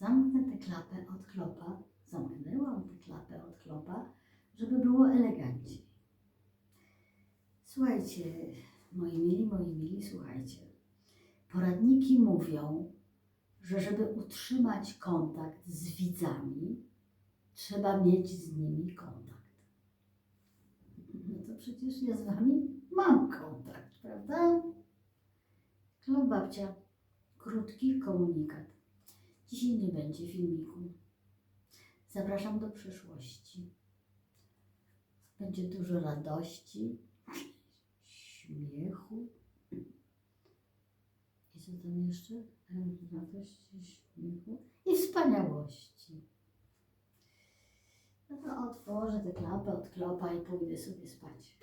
zamknę tę klapę od klopa, zamknęłam tę klapę od klopa, żeby było eleganckiej. Słuchajcie, moi mili, moi mili, słuchajcie. Poradniki mówią, że żeby utrzymać kontakt z widzami, trzeba mieć z nimi kontakt. No to przecież ja z wami mam kontakt, prawda? Klub babcia, krótki komunikat. Dzisiaj nie będzie filmiku. Zapraszam do przyszłości. Będzie dużo radości, śmiechu. I co tam jeszcze? Radości, śmiechu i wspaniałości. No to otworzę tę klapę od klopa i pójdę sobie spać.